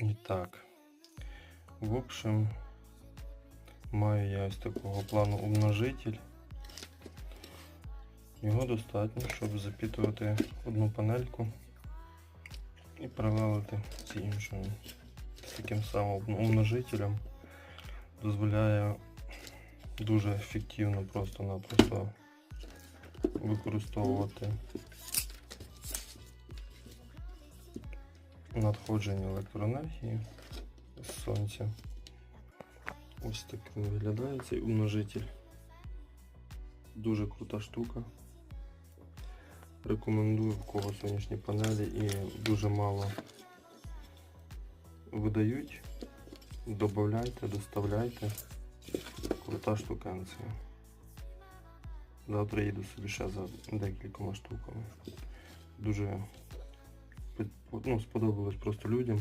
І. В общем, маю я ось такого плану умножитель. Його достатньо, щоб запітувати одну панельку і паралелити з іншою. З таким самим умножителем дозволяє дуже ефективно просто-напросто використовувати надходження електроенергії з сонця. Ось так виглядає цей умножитель. Дуже крута штука. Рекомендую в кого сонячні панелі і дуже мало видають. Добавляйте, доставляйте. Крута штукенція. Завтра їду собі ще за декількома штуками. Дуже ну, сподобалось просто людям.